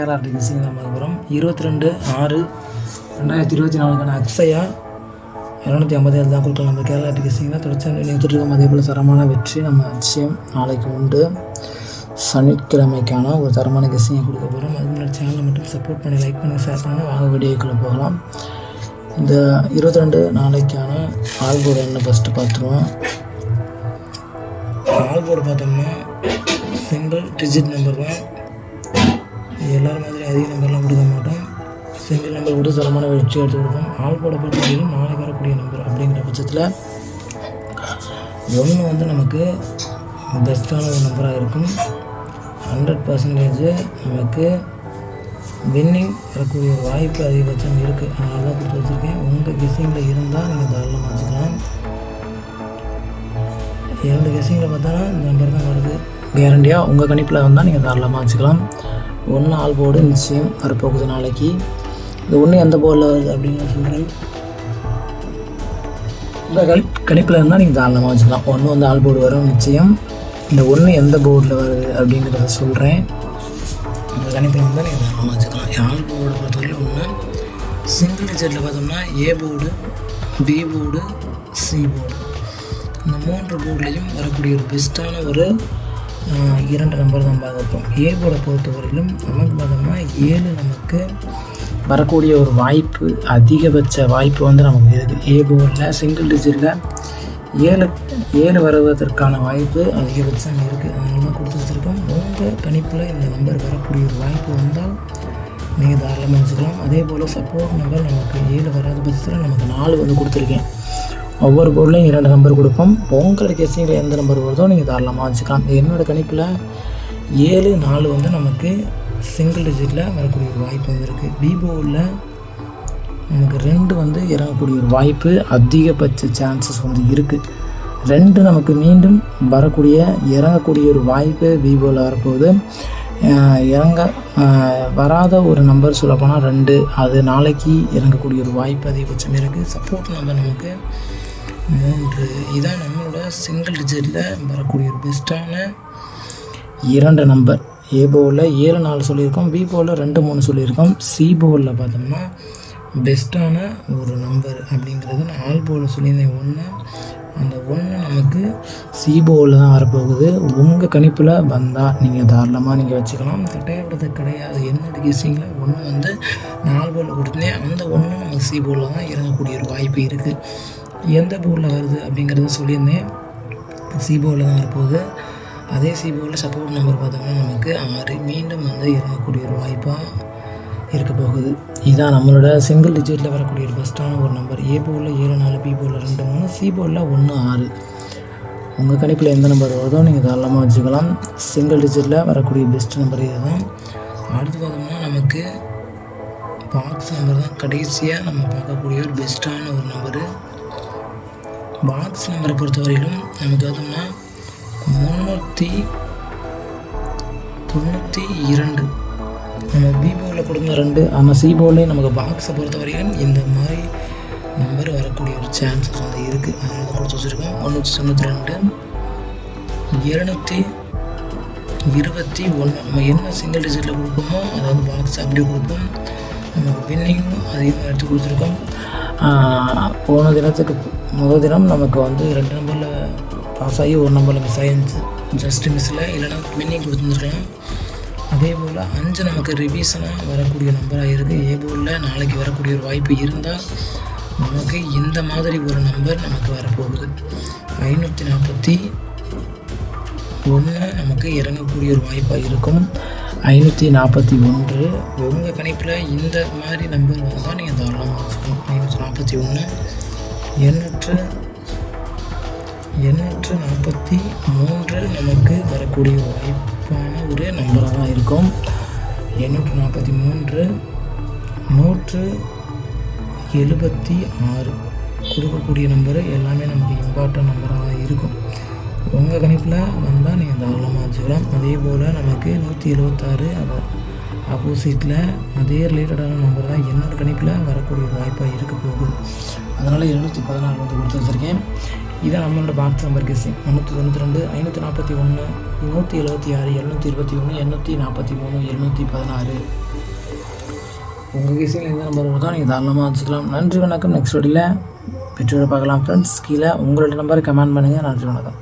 கேரளா டிசிங் தான் போகிறோம் இருபத்தி ரெண்டு ஆறு ரெண்டாயிரத்தி இருபத்தி நாலுக்கான அக்ஸயா இரநூத்தி ஐம்பது ஏழு தான் கொடுக்கலாம் நம்ம கேரளா டிசிங்னா தொடர்ச்சியாக தொடர்ச்சி அதே போல் தரமான வெற்றி நம்ம நிச்சயம் நாளைக்கு உண்டு. சனிக்கிழமைக்கான ஒரு தரமான கெஸ்ஸிங்கை கொடுக்க போகிறோம் அது முன்னாடி சேனலை மட்டும் சப்போர்ட் பண்ணி லைக் பண்ணி ஷேர் பண்ணுங்கள் வாங்க வீடியோக்குள்ளே போகலாம். இந்த இருபத்தி ரெண்டு நாளைக்கான ஆல்போர்டு என்ன ஃபஸ்ட்டு பார்த்துருவோம். ஆல்போர்டு பார்த்தோம்னா சிங்கிள் டிஜிட் நம்பர் தான். எல்லோரும் மாதிரி அதிக நம்பர்லாம் கொடுக்க மாட்டோம். சிங்கிள் நம்பர் கொடுத்து தரமான வெற்றி எடுத்து கொடுப்போம். போட பொறுத்தவரையிலும் நாளைக்கு வரக்கூடிய நம்பர் அப்படிங்கிற பட்சத்தில் ஒன்று வந்து நமக்கு பெஸ்ட்டான ஒரு நம்பராக இருக்கும். ஹண்ட்ரட் பர்சன்டேஜ் நமக்கு வின்னிங் வரக்கூடிய வாய்ப்பு அதிகபட்சம் இருக்குது அதனால தான் கொடுத்து வச்சுருக்கேன். உங்கள் கெஸ்ஸிங்கில் இருந்தால் நீங்கள் தாராளமாக வச்சுக்கலாம் இரண்டு கெஸ்ஸிங்கில் பார்த்தோன்னா இந்த நம்பர் தான் வருது. கேரண்டியாக உங்கள் கணிப்பில் வந்தால் நீங்கள் தாராளமாக வச்சுக்கலாம் ஒன்று ஆல் போர்டு நிச்சயம். வரப்போகுது நாளைக்கு. இது ஒன்று எந்த போர்டில் வருது அப்படின்னு சொல்கிறேன் இந்த கணி கணிப்பில் இருந்தால் நீங்கள் தாராளமாக வச்சுக்கலாம். ஒன்று வந்து ஆல் போர்டு வரும் நிச்சயம். இந்த ஒன்று எந்த போர்டில் வருது அப்படிங்கிறத சொல்கிறேன் இந்த கணிப்பில் இருந்தால் நீங்கள் தாராளமாக வச்சுக்கலாம். ஆல் போர்டு பொறுத்தவரையில் ஒன்று சிங்கிள் டிஜிட்டில் பார்த்தோம்னா A board B board C board. இந்த மூன்று போர்ட்லேயும் வரக்கூடிய ஒரு பெஸ்ட்டான ஒரு இரண்டு நம்பர் தான் பார்க்கப்போம் போகிறோம் ஏ போர்டை பொறுத்தவரையிலும் நமக்கு பார்த்தோம்னா ஏழு நமக்கு வரக்கூடிய ஒரு வாய்ப்பு அதிகபட்ச வாய்ப்பு வந்து நமக்கு இருக்குது. ஏ போர்டில் சிங்கிள் டிஜிட்டில் ஏழு ஏழு வருவதற்கான வாய்ப்பு அதிகபட்சம் இருக்குது. அதனால தான் கொடுத்து வச்சுருக்கோம். உங்கள் கணிப்பில் இந்த நம்பர் வரக்கூடிய ஒரு வாய்ப்பு வந்தால் நீங்கள் தாராளமாக வச்சுக்கலாம். அதே போல் சப்போர்ட் நம்பர் நமக்கு ஏழு வராத பட்சத்தில் நமக்கு நாலு வந்து கொடுத்துருக்கேன். ஒவ்வொரு பொருளையும் இரண்டு நம்பர் கொடுப்போம். உங்களோட கெஸ்ஸிங்கில் எந்த நம்பர் வருதோ நீங்கள் தாராளமாக வச்சுக்கலாம். என்னோடய கணிப்பில் ஏழு நாலு வந்து நமக்கு சிங்கிள் டிஜிட்டில் வரக்கூடிய ஒரு வாய்ப்பு வந்து இருக்குது பிபோவில் நமக்கு ரெண்டு வந்து இறங்கக்கூடிய ஒரு வாய்ப்பு அதிகபட்ச சான்சஸ் வந்து இருக்குது ரெண்டு நமக்கு மீண்டும் வரக்கூடிய இறங்கக்கூடிய ஒரு வாய்ப்பு விவோவில் வரப்போகுது. இறங்க வராத ஒரு நம்பர் சொல்லப்போனால் ரெண்டு. அது நாளைக்கு இறங்கக்கூடிய ஒரு வாய்ப்பு அதிகபட்சம் இருக்குது சப்போர்ட் நம்பர் நமக்கு மூன்று. இதான் நம்மளோட சிங்கிள் டிஜிட்டில் வரக்கூடிய ஒரு பெஸ்ட்டான இரண்டு நம்பர் ஏ போவில் ஏழு நாலு சொல்லியிருக்கோம். பி போவில் ரெண்டு மூணு சொல்லியிருக்கோம். சி போவில் பார்த்தோம்னா பெஸ்ட்டான ஒரு நம்பர் அப்படிங்கிறது நான் ஆல் போவில் சொல்லியிருந்தேன். ஒன்று அந்த ஒன்று நமக்கு சி போவில் தான் வரப்போகுது. உங்கள் கணிப்பில் வந்தால் நீங்கள் தாராளமாக நீங்கள் வச்சுக்கலாம். கட்டாயப்படுறது கிடையாது. என்னோட கெஸிங்கில் ஒன்று வந்து நாலு போலில் கொடுத்தேன் அந்த ஒன்று நமக்கு சி தான் இறங்கக்கூடிய ஒரு வாய்ப்பு இருக்குது எந்த போர்டில் வருது அப்படிங்கிறத சொல்லியிருந்தேன். சிபோவில் தான் வரப்போகுது. அதே சிபோவில் சப்போர்ட் நம்பர் பார்த்தோம்னா நமக்கு ஆறு மீண்டும் வந்து இறங்கக்கூடிய ஒரு வாய்ப்பாக இருக்க போகுது. இதுதான் நம்மளோட சிங்கிள் டிஜிட்டில் வரக்கூடிய ஒரு பெஸ்ட்டான ஒரு நம்பர் ஏ போலில் ஏழு நாலு பி போலில் ரெண்டு மூணு சி போலில் ஒன்று ஆறு. உங்கள் கணிப்பில் எந்த நம்பர் வருதோ நீங்கள் தாராளமாக வச்சுக்கலாம். சிங்கிள் டிஜிட்டில் வரக்கூடிய பெஸ்ட் நம்பர் இதுதான். அடுத்து பார்த்தோம்னா நமக்கு பாக்ஸ் நம்பர் தான் கடைசியாக நம்ம பார்க்கக்கூடிய ஒரு பெஸ்ட்டான ஒரு நம்பரு பாக்ஸ் நம்பரை பொறுத்தவரையிலும் நமக்கு பார்த்தோம்னா முந்நூற்றி தொண்ணூற்றி இரண்டு. நம்ம பிபோவில் கொடுத்த ரெண்டு ஆனால் சிபோலையும் நமக்கு பாக்ஸை பொறுத்தவரையிலும் இந்த மாதிரி நம்பர் வரக்கூடிய ஒரு சான்சஸ் வந்து இருக்குது அதனால் தான் கொடுத்து வச்சுருக்கோம். முந்நூற்றி தொண்ணூற்றி ரெண்டு இருநூற்றி இருபத்தி ஒன்று நம்ம என்ன சிங்கிள் டிஜிட்டில் கொடுப்போமோ அதாவது பாக்ஸ் அப்படியே கொடுப்போம். நமக்கு பின்னிங்கும் அதிகமாக எடுத்து கொடுத்துருக்கோம். போன தினத்துக்கு முதல் தினம் நமக்கு வந்து ரெண்டு நம்பரில் பாஸ் ஆகி ஒரு நம்பரில் மிஸ் ஆகிருந்துச்சு ஜஸ்ட் மிஸ்ஸில் இல்லைனா பின்னிங் கொடுத்துருக்கலாம் அதே போல் அஞ்சு நமக்கு ரிவிஷனாக வரக்கூடிய நம்பராக இருக்குது ஏ போலில் நாளைக்கு வரக்கூடிய ஒரு வாய்ப்பு இருந்தால் நமக்கு இந்த மாதிரி ஒரு நம்பர் நமக்கு வரப்போகுது. ஐநூற்றி நாற்பத்தி ஒன்று நமக்கு இறங்கக்கூடிய ஒரு வாய்ப்பாக இருக்கும். ஐநூற்றி நாற்பத்தி ஒன்று. உங்கள் கணிப்பில் இந்த மாதிரி நம்பர் வந்தால் நீங்கள் தாராளமாக வச்சுக்கலாம் ஐநூற்றி நாற்பத்தி ஒன்று. எண்ணூற்று எண்ணூற்று நாற்பத்தி மூன்று நமக்கு வரக்கூடிய வாய்ப்பான ஒரு நம்பராக தான் இருக்கும். எண்ணூற்று நாற்பத்தி மூன்று நூற்று எழுபத்தி ஆறு. கொடுக்கக்கூடிய நம்பரு எல்லாமே நமக்கு இம்பார்ட்டன்ட் நம்பராக தான் இருக்கும். உங்கள் கணிப்பில் வந்து தாராளமாக வச்சுக்கலாம். அதே போல் நமக்கு நூற்றி எழுபத்தாறு அதை ஆப்போசிட்டில் அதே ரிலேட்டடான நம்பர் தான் என்னோடய கணிப்பில் வரக்கூடிய ஒரு வாய்ப்பாக இருக்க போகுது. அதனால் எழுநூற்றி பதினாறு வந்து கொடுத்து வச்சுருக்கேன். இதான் நம்மளோட பாக்ஸ் நம்பர் கெஸ்ஸிங் முந்நூற்றி தொண்ணூற்றி ரெண்டு ஐநூற்றி நாற்பத்தி ஒன்று நூற்றி எழுபத்தி ஆறு எழுநூற்றி இருபத்தி ஒன்று எண்ணூற்றி நாற்பத்தி மூணு எழுநூற்றி பதினாறு. உங்கள் கேஸில் எந்த நம்பர் வருதோ நீங்கள் தாராளமாக வச்சுக்கலாம். நன்றி வணக்கம். நெக்ஸ்ட் வீடியில் பெற்றோரை பார்க்கலாம். ஃப்ரெண்ட்ஸ் கீழே உங்களோட நம்பரை கமெண்ட் பண்ணுங்கள் நன்றி வணக்கம்.